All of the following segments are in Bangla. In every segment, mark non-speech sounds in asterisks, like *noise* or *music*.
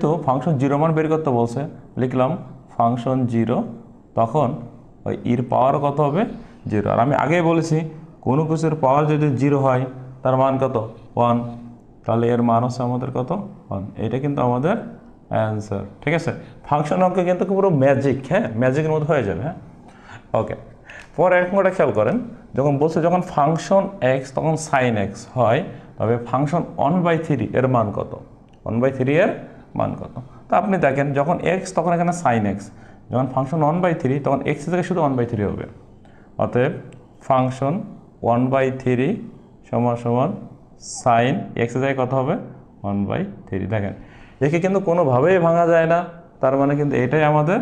যেহেতু ফাংশন জিরো মান বের করতে বলছে, লিখলাম ফাংশন জিরো তখন ওই ইর পাওয়ার কত হবে? জিরো আর আমি আগেই বলেছি, কোনো কিছুর পাওয়ার যদি জিরো হয়, তার মান কত? ওয়ান তাহলে এর মান হচ্ছে আমাদের কত? ওয়ান এটা কিন্তু আমাদের অ্যান্সার ঠিক আছে? ফাংশন অঙ্ক কিন্তু পুরো ম্যাজিক হ্যাঁ? ম্যাজিকের মধ্যে হয়ে যাবে হ্যাঁ? ওকে পরে এক একটা খেয়াল করেন, যখন বলছে যখন ফাংশন এক্স তখন সাইন এক্স হয়, তবে ফাংশন ওয়ান বাই থ্রি এর মান কত? ওয়ান বাই থ্রি এর মান কত? তা আপনি দেখেন, যখন এক্স তখন এখানে সাইন এক্স যখন ফাংশন ওয়ান বাই থ্রি তখন এক্স থেকে শুধু ওয়ান বাই থ্রি হবে। অতএব ফাংশন ওয়ান বাই থ্রি সমান সমান সাইন এক্স জায়গায় কত হবে? ওয়ান বাই থ্রি দেখেন, একে কিন্তু কোনোভাবেই ভাঙা যায় না। তার মানে কিন্তু এটাই আমাদের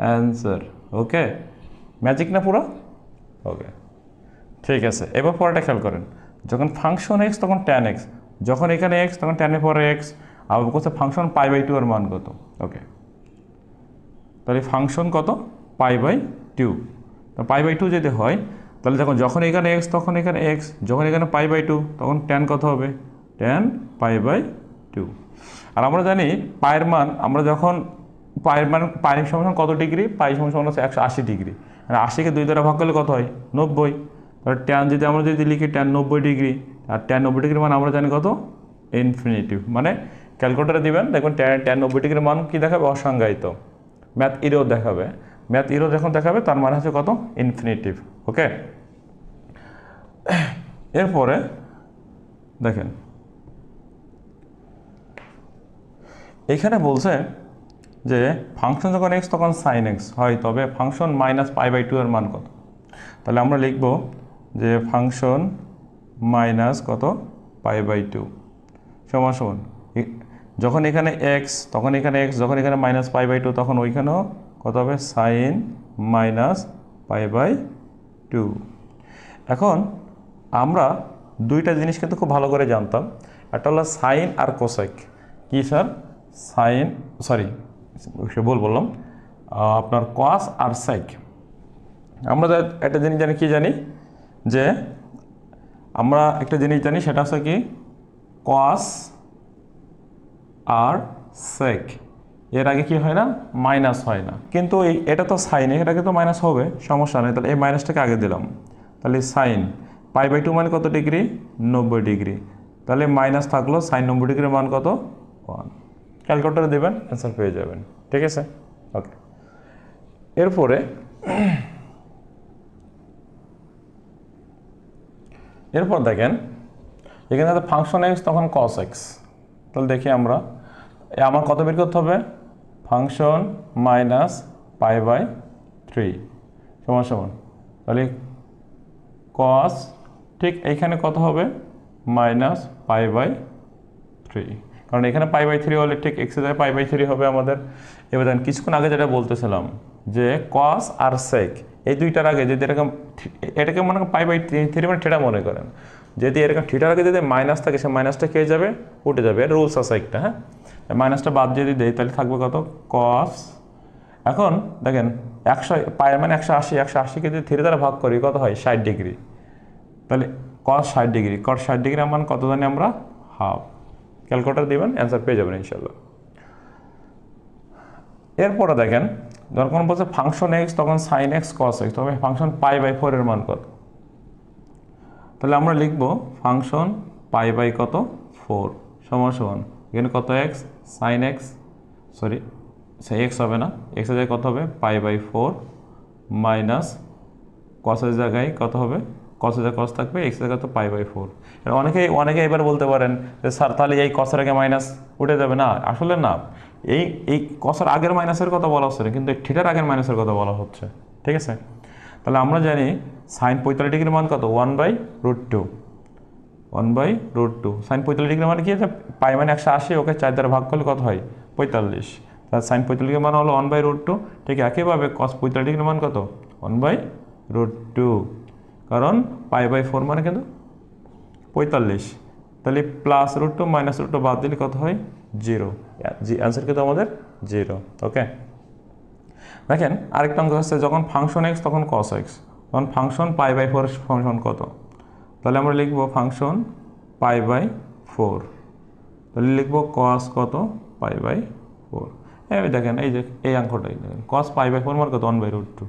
অ্যান্সার ওকে ম্যাজিক না পুরো? ওকে ঠিক আছে, এবার পরেটা খেয়াল করেন। যখন ফাংশন এক্স তখন ট্যান এক্স যখন এখানে এক্স তখন ট্যানের পরে এক্স আবার কোথায় ফাংশন পাই বাই টু এর মান কত ওকে তাহলে ফাংশন কত? পাই বাই টু তো পাই বাই টু যদি হয়, তাহলে দেখুন যখন এখানে এক্স তখন এখানে এক্স যখন এখানে পাই বাই টু তখন ট্যান কত হবে? ট্যান পাই বাই টু আর আমরা জানি পায়ের মান, আমরা যখন পায়ের মান পায়ের সমান কত ডিগ্রি? সমান সমান হচ্ছে একশো আশি ডিগ্রি. আর আশিকে দুই দ্বারা ভাগ করলে কত হয়? নব্বই. তাহলে ট্যান যদি আমরা যদি লিখি ট্যান নব্বই ডিগ্রি, আর ট্যান নব্বই ডিগ্রি মান আমরা জানি কত? ইনফিনিটিভ মানে ক্যালকুলেটারে দিবেন, দেখবেন ট্যান ট্যান নব্বই ডিগ্রির মান কী দেখাবে? অসংজ্ঞায়িত। ম্যাথ ইরো দেখাবে। ম্যাথ ইরো যখন দেখাবে, তার মানে হচ্ছে কত? ইনফিনিটিভ ওকে এরপরে, দেখেন। এখানে বলছে যে ফাংশন যখন এক্স তখন সাইন এক্স হয়, তবে function minus pi by two এর মান কত? তাহলে আমরা লিখব যে ফাংশন মাইনাস কত? পাই বাই টু সমান সমান। যখন এখানে এক্স তখন এখানে এক্স যখন এখানে মাইনাস পাই বাই টু তখন ওইখানেও কত হবে? Sine minus pi by two এখন আমরা দুইটা জিনিস কিন্তু খুব ভালো করে জানতাম। একটা হলো সাইন আর কোসেক কী স্যার? সাইন সরি সে ভুল বললাম। আপনার কস আর সাইক আমরা একটা জিনিস জানি, কি জানি? যে আমরা একটা জিনিস জানি, সেটা হচ্ছে কি? কস আর সেক এর আগে কি হয় না? মাইনাস হয় না। কিন্তু এই, এটা তো সাইন এটাকে তো মাইনাস হবে, সমস্যা নেই। তাহলে এই মাইনাসটাকে আগে দিলাম। তাহলে সাইন পাই বাই টু মানে কত ডিগ্রি নব্বই ডিগ্রি তাহলে মাইনাস থাকল সাইন নব্বই ডিগ্রির মান কত? ওয়ান ক্যালকুলেটারে দেবেন অ্যান্সার পেয়ে যাবেন। ঠিক আছে? ওকে এরপরে, এরপর দেখেন, এখানে ফাংশন এক্স তখন কস এক্স তাহলে দেখি আমরা আমার কত বের করতে হবে? Function minus pi by three. সমান সমান। তাহলে কস ঠিক এইখানে কত হবে? Minus pi by three. কারণ এখানে পাই বাই থ্রি হলে ঠিক এক্সে যায়, পাই বাই থ্রি হবে আমাদের। এবার দেখেন, কিছুক্ষণ আগে যেটা বলতেছিলাম যে কস আর সেক এই দুইটার আগে যদি এরকম এটাকে মনে করেন পাই বাই থ্রি মানে ঠিটা মনে করেন। যদি এরকম ঠিটার আগে যদি মাইনাস থাকে, সে মাইনাসটা খেয়ে যাবে? উঠে যাবে। এর রুলস আছে একটা হ্যাঁ? মাইনাসটা বাদ যদি দেয় তাহলে থাকবে কত? কস এখন দেখেন, একশো, পায়ের মানে একশো আশি, একশো আশিকে যদি থ্রি দ্বারা ভাগ করি, কত হয়? ষাট ডিগ্রি। তাহলে কস ষাট ডিগ্রি। কস ষাট ডিগ্রি মান কত জানি আমরা? হাফ ক্যালকুলেটার দিবেন অ্যান্সার পেয়ে যাবেন ইনশাল্লাহ এরপরে দেখেন, যখন বলছে ফাংশন এক্স তখন সাইন এক্স কস এক্স তবে ফাংশন পাই বাই ফোরের মান কত? তাহলে আমরা লিখব ফাংশন পাই বাই কত? ফোর। সমান সমান। এখানে কত এক্স সাইন এক্স সরি, সে এক্স হবে না। এক্সের জায়গায় কত হবে? পাই বাই ফোর মাইনাস কসের জায়গায় কত হবে? কসের জায়গায় কস থাকবে এক্সের জায়গায় তো পাই বাই ফোর। অনেকে অনেকে এবার বলতে পারেন যে, স্যার, তাহলে এই কসের আগে মাইনাস উঠে যাবে। না, আসলে না। এই এই কসের আগের মাইনাসের কথা বলা হচ্ছে কিন্তু এই ঠিটার আগের মাইনাসের কথা বলা হচ্ছে। ঠিক আছে? তাহলে আমরা জানি সাইন পঁয়তাল্লিশ ডিগ্রির মান কত? One by root two one by root two sine পঁয়তাল্লিশ ডিগ্রি মানে কি? আছে পাই মানে একশো আশি, ওকে চার দ্বারা ভাগ করলে কত হয়? পঁয়তাল্লিশ। তাহলে সাইন পঁয়তাল্লিশ ডিগ্রি মান হলো ওয়ান বাই রুট টু ঠিক একইভাবে কস পঁয়তাল্লিশ ডিগ্রির মান কত? ওয়ান বাই রুট টু কারণ পাই বাই ফোর মানে কিন্তু পঁয়তাল্লিশ। তাহলে plus root two minus root two বাদ দিলে কত হয়? জিরো অ্যান্সার কিন্তু আমাদের জিরো ওকে দেখেন আরেকটা অঙ্ক হচ্ছে যখন ফাংশন এক্স তখন কস এক্স তখন function pi by four function কত? তাহলে আমরা লিখব ফাংশন পাই বাই ফোর তাহলে লিখব কস কত? পাই বাই ফোর এই দেখেন, এই যে, এই অঙ্কটাই দেখেন। কস পাই বাই ফোর মার কত? One by root two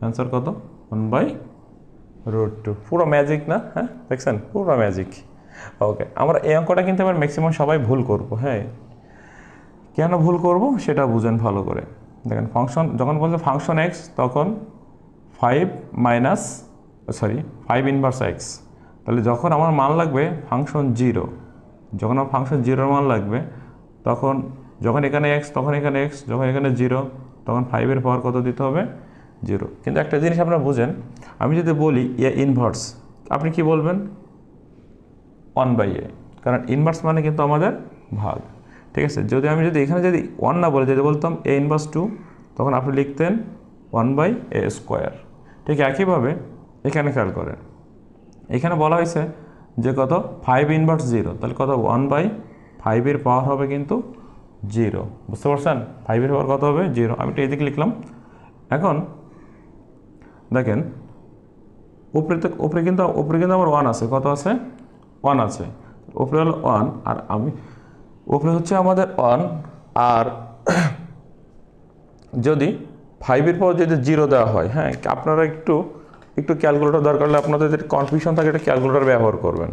answer কত? ওয়ান বাই রুট টু পুরো ম্যাজিক না? হ্যাঁ দেখছেন? পুরো ম্যাজিক ওকে আমরা এই অঙ্কটা কিন্তু এবার ম্যাক্সিমাম সবাই ভুল করব হ্যাঁ। কেন ভুল করব? সেটা বুঝেন ভালো করে। দেখেন ফাংশন যখন বলছে ফাংশন এক্স তখন five minus sorry five inverse x তাহলে যখন আমার মান লাগবে ফাংশন জিরো যখন আমার ফাংশন জিরোর মান লাগবে, তখন যখন এখানে এক্স তখন এখানে এক্স যখন এখানে জিরো তখন ফাইভের পাওয়ার কত দিতে হবে? জিরো কিন্তু একটা জিনিস আপনারা বুঝেন, আমি যদি বলি এ ইনভার্স আপনি কি বলবেন? ওয়ান বাই এ কারণ ইনভার্স মানে কিন্তু আমাদের ভাগ। ঠিক আছে? যদি আমি যদি এখানে যদি ওয়ান না বলে যদি বলতাম এ ইনভার্স টু তখন আপনি লিখতেন ওয়ান বাই এ স্কোয়ার ঠিক একইভাবে এখানে খেয়াল করেন। এখানে বলা হয়েছে যে কত? ফাইভ ইনভার্স জিরো তাহলে কত? ওয়ান বাই ফাইভের পাওয়ার হবে কিন্তু জিরো বুঝতে পারছেন? ফাইভের পাওয়ার কত হবে? জিরো আমি এটা এদিকে লিখলাম। এখন দেখেন, উপরে তো উপরে কিন্তু উপরে কিন্তু আমার ওয়ান আছে। কত আছে? ওয়ান আছে। উপরে হলো ওয়ান আর আমি উপরে হচ্ছে আমাদের ওয়ান আর যদি ফাইভের পর যদি জিরো দেওয়া হয় হ্যাঁ আপনারা একটু একটু ক্যালকুলেটর দরকার হলে আপনাদের যদি কনফিউশন থাকে একটা ক্যালকুলেটর ব্যবহার করবেন।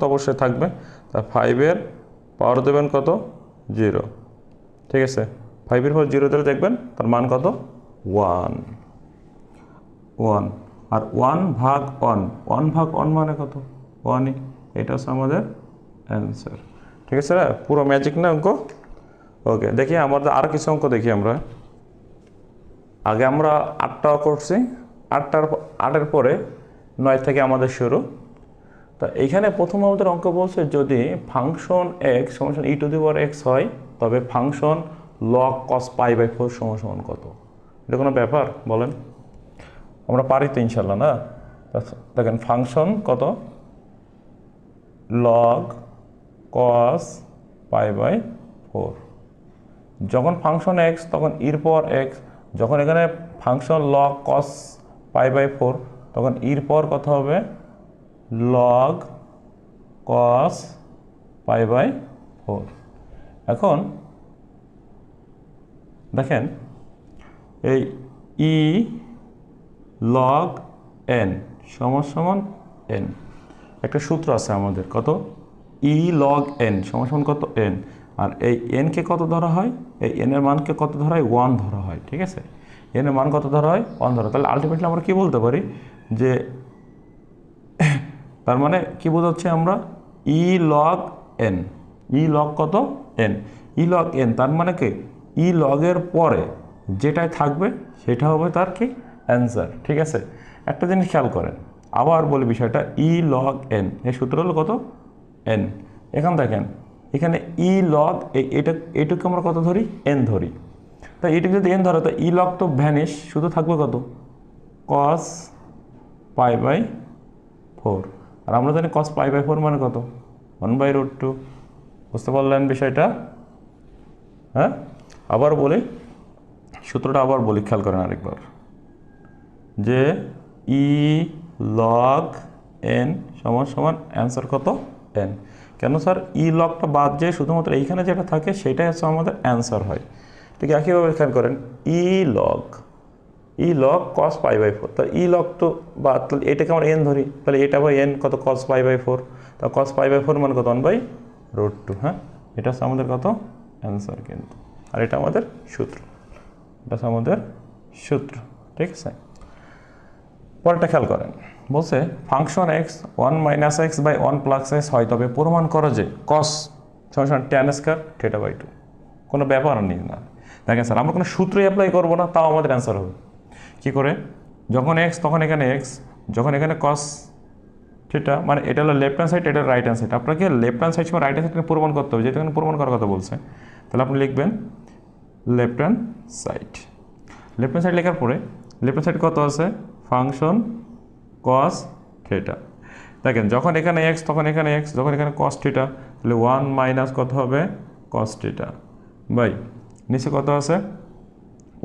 তো অবশ্যই থাকবে। তা ফাইভের পাওয়ার দেবেন কত? জিরো ঠিক আছে? ফাইভের পর জিরো দিলে দেখবেন, তার মান কত? ওয়ান ওয়ান আর ওয়ান ভাগ ওয়ান ওয়ান ভাগ ওয়ান মানে কত? ওয়ানই এটা হচ্ছে আমাদের অ্যান্সার ঠিক আছে রে? পুরো ম্যাজিক না অঙ্ক? ওকে দেখি আমাদের আর কিছু অঙ্ক দেখি আমরা। আগে আমরা আটটা করছি। আটটার আটের পরে নয় থেকে আমাদের শুরু। তা এইখানে প্রথম আমাদের অঙ্ক বলছে যদি ফাংশন এক্স সমান ই টু দি পাওয়ার এক্স হয়, তবে function log cos pi by four সমান কত? এটা কোনো ব্যাপার? বলেন। আমরা পারি তো ইনশাল্লাহ, না? দেখেন ফাংশন কত? Log cos pi by four যখন ফাংশন এক্স তখন ইর পর এক্স যখন এখানে function log cos pi by four তখন ইর পর কত হবে? Log cos pi by four এখন দেখেন, এই ই লগ এন সমান এন একটা সূত্র আছে আমাদের, কত? ই লগ এন সমান কত এন আর এই এনকে কত ধরা হয়? এই এনের মানকে কত ধরা হয়? ওয়ান ধরা হয়, ঠিক আছে? এনের মান কত ধরা হয়? ওয়ান ধরা। তাহলে আলটিমেটলি আমরা কী বলতে পারি? যে *coughs* তার মানে কি বোঝাচ্ছে আমরা? E log n e log কত? এন ই লগ এন তার মানে কি? ই লগের পরে যেটাই থাকবে, সেটা হবে তার কি? অ্যান্সার ঠিক আছে? একটা জিনিস খেয়াল করেন। আবার বলি বিষয়টা ই লগ এন এই সূত্র হলো কত? এন এখন দেখেন, এখানে ই লগ এটা, এটুকু আমরা কত ধরি? এন ধরি। তা এটুকু যদি এন ধরো তো ই লগ তো ভ্যানিশ শুধু থাকবে কত? কস পাই বাই ফোর আর আমরা জানি কস পাই বাই ফোর মানে কত? ওয়ান বাই রুট টু বুঝতে পারলেন বিষয়টা? হ্যাঁ? আবার বলি, সূত্রটা আবার বলি, খেয়াল করেন আরেকবার। যে ই লগ এন সমান সমান অ্যান্সার কত? এন কেন স্যার? ই লগটা বাদ যে শুধুমাত্র এইখানে যেটা থাকে, সেটাই হচ্ছে আমাদের অ্যান্সার হয়। ঠিক একইভাবে খেয়াল করেন e log e log cos pi by four তাহলে ই লগ তো বা তাহলে এটাকে আমরা এন ধরি। তাহলে এটা বাই এন কত? কস পাই বাই ফোর তা কস পাই বাই ফোর মানে কত? ওয়ান বাই রোড টু হ্যাঁ? এটা হচ্ছে আমাদের কত? অ্যান্সার কিন্তু। আর এটা আমাদের সূত্র। এটা হচ্ছে আমাদের সূত্র। ঠিক আছে? পরেরটা খেয়াল করেন। বলছে function x one minus x by one plus x হয়, তবে প্রমাণ করো যে কস সমান tan square theta by two কোনো ব্যাপার নেই না। দেখেন স্যার আমরা কোনো সূত্রই অ্যাপ্লাই করব না, তাও আমাদের অ্যান্সার হবে। কী করে? যখন এক্স তখন এখানে এক্স যখন এখানে কস থিটা মানে এটা হলো লেফট হ্যান্ড সাইড এটা রাইট হ্যান্ড সাইড আপনাকে লেফট হ্যান্ড সাইড সময় রাইট হ্যান্ড সাইডকে প্রমাণ করতে হবে এখানে প্রমাণ করার কথা বলছে। তাহলে আপনি লিখবেন left hand side left hand side লেখার পরে লেফট হ্যান্ড সাইড কত আছে? ফাংশন কস থিটা দেখেন, যখন এখানে এক্স তখন এখানে এক্স যখন এখানে কস থিটা তাহলে ওয়ান মাইনাস কত হবে? কস থিটা বাই নিচে কত আছে?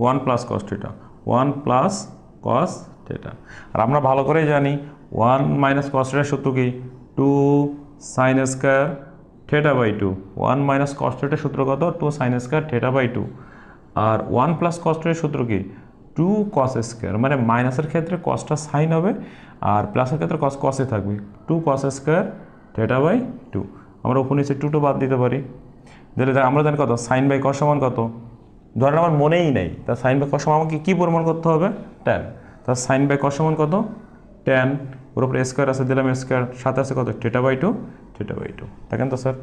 One plus cos theta one plus cos theta আর আমরা ভালো করেই জানি ওয়ান মাইনাস কস থিটার সূত্র কি? Two sine square theta by two one minus cos থিটার সূত্র কত? Two sine square theta by two R one plus cos থিটার সূত্র কি? টু কস স্কোয়ার মানে মাইনাসের ক্ষেত্রে কসটা সাইন হবে আর প্লাসের ক্ষেত্রে কস কসে থাকবে। Two cos square theta by two আমরা উপর নিচে টু টু বাদ দিতে পারি। দেখ, আমরা জানি কত? সাইন বাই কস সমান কত? ধরেন আমার মনেই নেই, তা সাইন বাই কস আমাকে কী প্রমাণ করতে হবে? ট্যান তা সাইন বাই কস সমান কত? ট্যান ওর উপরে স্কোয়ার আছে, দিলাম স্কোয়ার সাথে আছে কত? Theta by two theta by two দেখেন তো স্যার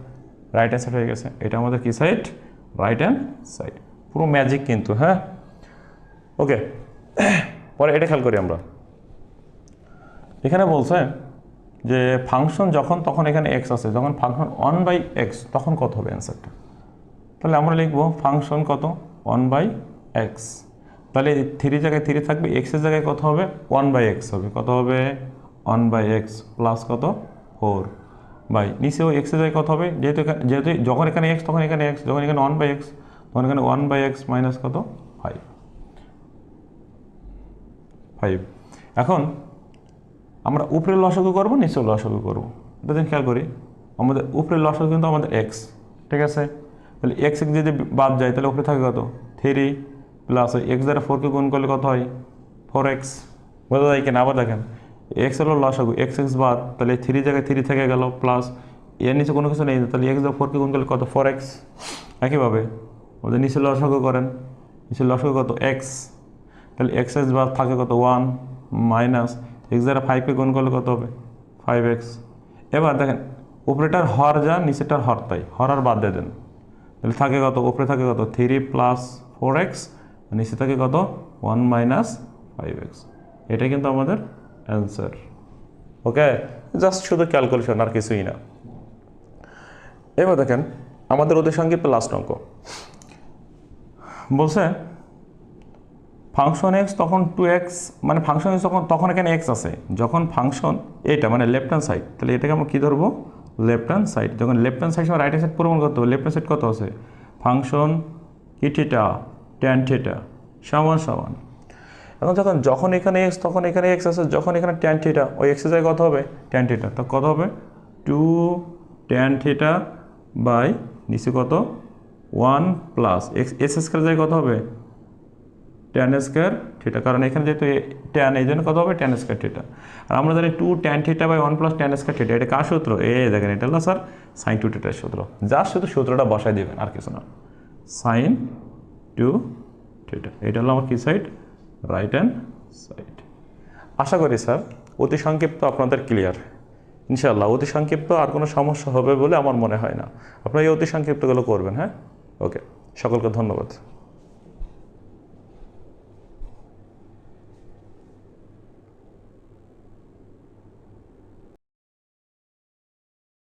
রাইট হ্যান্ড সাইড হয়ে গেছে। এটা আমাদের কী সাইড রাইট হ্যান্ড সাইড পুরো ম্যাজিক কিন্তু হ্যাঁ? ওকে, পরে এটা খেয়াল করি আমরা। এখানে বলছে যে ফাংশন যখন, তখন এখানে এক্স আছে, যখন ফাংশন ওয়ান বাই এক্স তখন কত হবে অ্যান্সারটা তাহলে আমরা লিখব ফাংশন কত? ওয়ান বাই এক্স তাহলে থ্রি জায়গায় থ্রি থাকবে এক্সের জায়গায় কত হবে? ওয়ান বাই এক্স হবে। কত হবে? ওয়ান বাই এক্স প্লাস কত? ফোর বাই নিচেও এক্সের জায়গায় কত হবে? যেহেতু এখানে, যেহেতু যখন এখানে এক্স তখন এখানে এক্স যখন এখানে ওয়ান বাই এক্স তখন এখানে ওয়ান বাই এক্স মাইনাস কত? Five five. এখন আমরা উপরে লসাগু করব নিচেও লসাগু করব। দেখুন খেয়াল করি, আমাদের উপরে লসাগু কিন্তু আমাদের এক্স ঠিক আছে? তাহলে এক্স এক্স যদি বাদ যায়, তাহলে উপরে থাকে কত? থ্রি প্লাস এক্স দ্বারা ফোরকে গুণ করলে কত হয়? ফোর এক্স বোঝা যায় কিনা? আবার দেখেন এক্স হলো লসাগু এক্স এক্স বাদ, তাহলে থ্রি জায়গায় থ্রি থেকে গেল প্লাস এর নিচে কোনো কিছু নেই, তাহলে এক্স দ্বারা ফোরকে গুণ করলে কত? ফোর এক্স একইভাবে ওদের নিচে লসাগু করেন, নিচে লসাগু কত? এক্স তাহলে এক্স বাদ থাকে কত ওয়ান মাইনাস এক্স দ্বারা ফাইভকে গুণ করলে কত হবে? ফাইভ এক্স এবার দেখেন, উপরেটার হর যা নিচেটার হর তাই, হর আর বাদ দিয়ে দেন। তাহলে থাকে কত, উপরে থাকে কত থ্রি প্লাস ফোর এক্স নিচে থাকে কত ওয়ান মাইনাস ফাইভ এক্স এটা কিন্তু আমাদের অ্যান্সার ওকে জাস্ট শুধু ক্যালকুলেশন আর কিছুই না। এবার দেখেন, আমাদের ওদের সঙ্গে লাস্ট অঙ্ক। বলছে ফাংশন এক্স তখন টু এক্স মানে ফাংশন এক্স তখন তখন এখানে এক্স আছে। যখন ফাংশন এটা মানে লেফট হ্যান্ড সাইড তাহলে এটাকে আমরা কী ধরবো? লেফট হ্যান্ড সাইড যখন লেফট হ্যান্ড সাইড সময় রাইট হ্যান্ড সাইড প্রমাণ করতে হবে লেফট হ্যান্ড সাইড কত আছে? ফাংশন থিটা ট্যান থিটা সমান সমান। এখন যখন যখন এখানে এক্স তখন এখানে এক্স আছে, যখন এখানে ট্যান থিটা ওই এক্সের জায়গায় কত হবে? ট্যান থিটা তো কত হবে? টু ট্যান থিটা বাই নিচে কত? One plus x x square জায়গায় কত হবে? ট্যান স্কোয়ার থিটা কারণ এখানে যেহেতু ট্যান এই জন্য কত হবে? ট্যান স্কোয়ার থিটা আর আমরা জানি two tan theta by one plus tan square theta এটা কার সূত্র? এ, দেখেন, এটা হলো স্যার সাইন টু থিটার সূত্র। যা শুধু সূত্রটা বসাই দেবেন, আর কিছু না। সাইন টু থিটা এটা হলো আমার কি সাইড রাইট হ্যান্ড সাইড আশা করি স্যার অতি সংক্ষিপ্ত আপনাদের ক্লিয়ার ইনশাল্লাহ অতি সংক্ষিপ্ত আর কোনো সমস্যা হবে বলে আমার মনে হয় না। আপনারা এই অতি সংক্ষিপ্তগুলো করবেন হ্যাঁ? ওকে সকলকে ধন্যবাদ।